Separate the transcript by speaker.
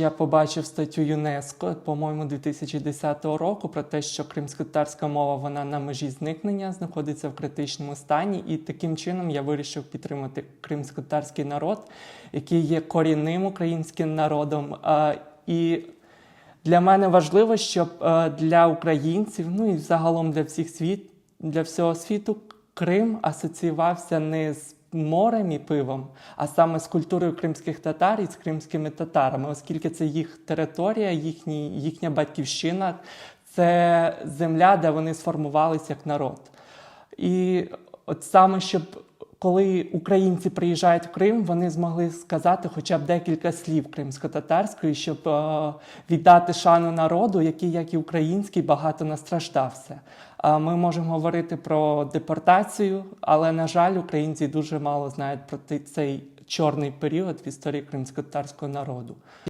Speaker 1: Я побачив статтю ЮНЕСКО, по-моєму, 2010 року про те, що кримськотарська мова вона на межі зникнення знаходиться в критичному стані, і таким чином я вирішив підтримати кримськотарський народ, який є корінним українським народом. І для мене важливо, щоб для українців, ну і загалом для всіх світ, для всього світу, Крим асоціювався не з морем і пивом, а саме з культурою кримських татар і з кримськими татарами, оскільки це їх територія, їхні, їхня батьківщина, це земля, де вони сформувалися як народ. І от саме щоб коли українці приїжджають в Крим, вони змогли сказати хоча б декілька слів кримсько-татарської, щоб е, віддати шану народу, який, як і український, багато настраждався. Ми можемо говорити про депортацію, але на жаль, українці дуже мало знають про цей чорний період в історії кримсько-татарського народу.